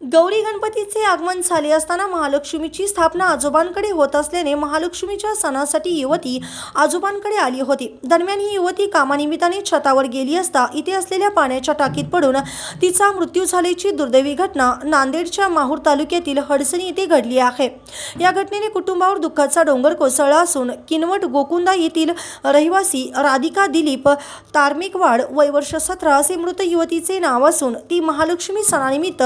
गौरी गणपतीचे आगमन झाले असताना महालक्ष्मीची स्थापना आजोबांकडे होत असल्याने महालक्ष्मीच्या सणासाठी युवती आजोबांकडे आली होती. दरम्यान ही युवती कामानिमित्ताने छतावर गेली असता इथे असलेल्या पाण्याच्या टाकीत पडून तिचा मृत्यू झाल्याची दुर्दैवी घटना नांदेडच्या माहूर तालुक्यातील हडसणी येथे घडली आहे. या घटनेने कुटुंबावर दुःखाचा डोंगर कोसळला असून किनवट गोकुंदा येथील रहिवासी राधिका दिलीप तार्मिकवाड वय वर्ष सतरा असे मृत युवतीचे नाव असून ती महालक्ष्मी सणानिमित्त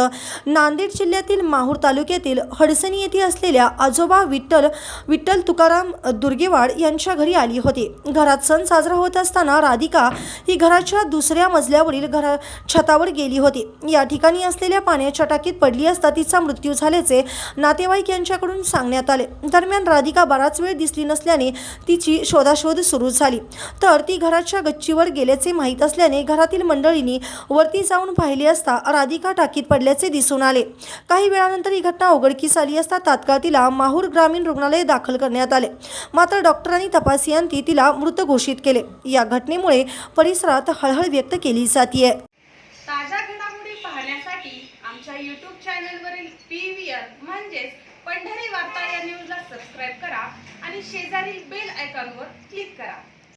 नांदेड जिल्ह्यातील माहूर तालुक्यातील हडसणी येथे असलेल्या आजोबा विठ्ठल विठ्ठल तुकाराम दुर्गेवाड यांच्या घरी आली होती. घरात सण साजरा होत असताना राधिका ही घराच्या दुसऱ्या मजल्यावरील घरा छतावर गेली होती. या ठिकाणी असलेल्या पाण्याच्या टाकीत पडली असता तिचा मृत्यू झाल्याचे नातेवाईक यांच्याकडून सांगण्यात आले. दरम्यान राधिका बराच वेळ दिसली नसल्याने तिची शोधाशोध सुरू झाली. तर ती घराच्या गच्चीवर गेल्याचे माहीत असल्याने घरातील मंडळींनी वरती जाऊन पाहिले असता राधिका टाकीत पडल्याचे दिसून आले. काही वेळानंतर ही घटना उघडकीस आली असता तात्काळ तिला माहूर ग्रामीण रुग्णालय दाखल करण्यात आले. मात्र डॉक्टरांनी तपासी तिला मृत घोषित केले. या घटनेमुळे परिसरात हळहळ व्यक्त केली जाते ताज्या घडामोडी पाहण्यासाठी आमच्या यूट्यूब चॅनलवरील पी व्ही आर म्हणजेच पंढरी वार्ता या न्यूजला सबस्क्राईब करा आणि शेजारील बेल आयकॉनवर क्लिक करा.